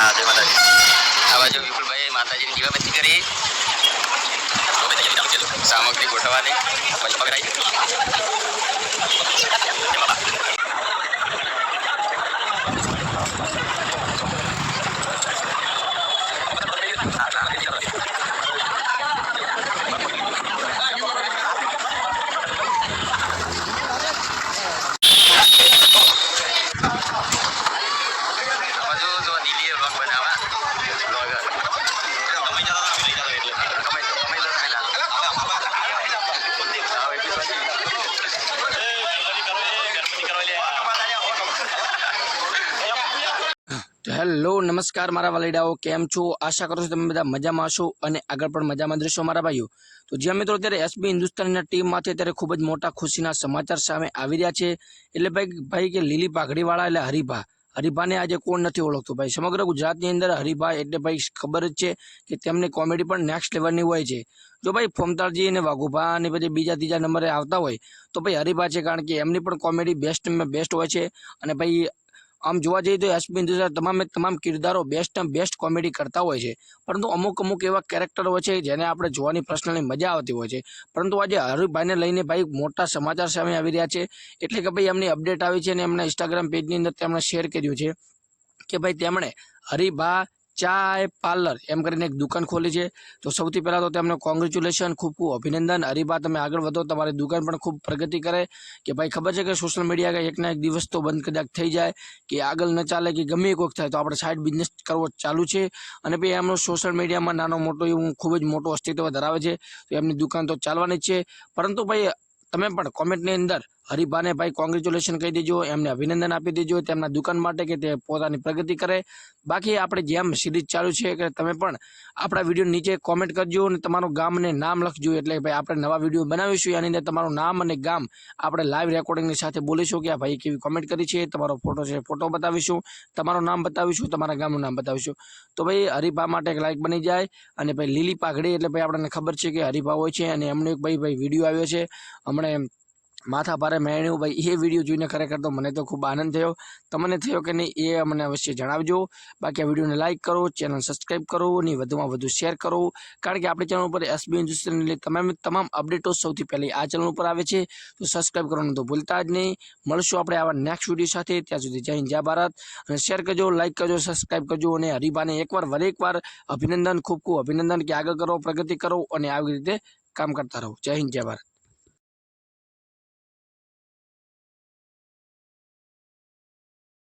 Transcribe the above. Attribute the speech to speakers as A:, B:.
A: હા જય માતાજી આ બાજુ વિપુલભાઈ માતાજીની દીવાબત્તી કરી. સામગ્રી ગોઠવવાની. પછી
B: પકડાઈ. હેલો, નમસ્કાર મારા વાલીડાઓ કેમ છો? આશા કરું છું તમે બધા મજામાં હશો અને આગળ પણ મજામાં દ્રશો મારા ભાઈઓ. તો જ્યાં મિત્રો અત્યારે એસબી હિન્દુસ્તાનીના ટીમમાંથી અત્યારે ખૂબ જ મોટા ખુશીના સમાચાર સામે આવી રહ્યા છે. એટલે ભાઈ ભાઈ કે લીલી પાઘડીવાળા એટલે હરિભા. હરિભાને આજે કોણ નથી ઓળખતું ભાઈ? સમગ્ર ગુજરાતની અંદર હરિભા એટલે ભાઈ ખબર જ છે કે તેમની કોમેડી પણ નેક્સ્ટ લેવલની હોય છે. જો ભાઈ ફોમતાળજી અને વાઘુભા અને પછી બીજા ત્રીજા નંબરે આવતા હોય, તો ભાઈ હરિભા છે કારણ કે એમની પણ કોમેડી બેસ્ટ બેસ્ટ હોય છે. અને ભાઈ આમ જોવા જઈએ તો એસપી હિન્દુસ્તાન તમામે તમામ કિરદારો બેસ્ટ બેસ્ટ કોમેડી કરતા હોય છે. પરંતુ અમુક અમુક એવા કેરેક્ટર હોય છે જેને આપણે જોવાની પર્સનલી મજા આવતી હોય છે. પરંતુ આજે હરિભાઈને લઈને ભાઈ મોટા સમાચાર સામે આવી રહ્યા છે. એટલે કે ભાઈ એમની અપડેટ આવી છે અને એમના ઇન્સ્ટાગ્રામ પેજની અંદર તેમણે શેર કર્યું છે કે ભાઈ તેમણે હરિભા ચાય પાર્લર એમ કરીને એક દુકાન ખોલી છે. તો સૌથી પહેલાં તો તેમને કોંગ્રેચ્યુલેશન ખૂબ ખૂબ અભિનંદન. હરિભા તમે આગળ વધો, તમારી દુકાન પણ ખૂબ પ્રગતિ કરે. કે ભાઈ, ખબર છે કે સોશિયલ મીડિયા એકના એક દિવસ તો બંધ કદાચ થઈ જાય, કે આગળ ન ચાલે, કે ગમે કોઈક થાય, તો આપણે સાઈડ બિઝનેસ કરવો ચાલુ છે. અને ભાઈ એમનો સોશિયલ મીડિયામાં નાનો મોટો એવું ખૂબ જ મોટો અસ્તિત્વ ધરાવે છે. તો એમની દુકાન તો ચાલવાની જ છે. પરંતુ ભાઈ, તમે પણ કોમેન્ટની અંદર હરિભાને ભાઈ કોંગ્રેચ્યુલેશન કહી દેજો, એમને અભિનંદન આપી દેજો, તેમના દુકાન માટે કે તે પોતાની પ્રગતિ કરે. બાકી આપણે જેમ સિરીઝ ચાલુ છે કે તમે પણ આપણા વીડિયો નીચે કોમેન્ટ કરજો અને તમારું ગામ અને નામ લખજો. એટલે ભાઈ આપણે નવા વીડિયો બનાવીશું, એની અંદર તમારું નામ અને ગામ આપણે લાઈવ રેકોર્ડિંગની સાથે બોલીશું કે આ ભાઈ કેવી કોમેન્ટ કરી છે, તમારો ફોટો છે ફોટો બતાવીશું, તમારું નામ બતાવીશું, તમારા ગામનું નામ બતાવીશું. તો ભાઈ હરિભા માટે એક લાઈક બની જાય અને ભાઈ લીલી પાઘડી, એટલે ભાઈ આપણને ખબર છે કે હરિભા હોય છે અને એમનો એક ભાઈ ભાઈ વીડિયો આવ્યો છે. હમણાં માથા ભારે મેળ્યું ભાઈ એ વીડિયો જોઈને ખરેખર તો મને તો ખૂબ આનંદ થયો. તમને થયો કે નહીં એ મને અવશ્ય જણાવજો. બાકી આ વિડીયોને લાઇક કરો ચેનલ સબસ્ક્રાઈબ કરો અને વધુમાં વધુ શેર કરો. કારણ કે આપણી ચેનલ ઉપર એસબી ઇન્ડસ્ટ્રીની તમામ તમામ અપડેટો સૌથી પહેલી આ ચેનલ ઉપર આવે છે. તો સબસ્ક્રાઇબ કરવાનું તો ભૂલતા જ નહીં. મળશું આપણે આવા નેક્સ્ટ વીડિયો સાથે. ત્યાં સુધી જય હિન્દ, જય ભારત. અને શેર કરજો લાઇક કરજો સબસ્ક્રાઈબ કરજો અને હરિભાને એકવાર, વરે એકવાર અભિનંદન, ખૂબ ખૂબ અભિનંદન કે આગળ કરો, પ્રગતિ કરો અને આવી રીતે કામ કરતા રહો. જય હિન્દ, જય ભારત.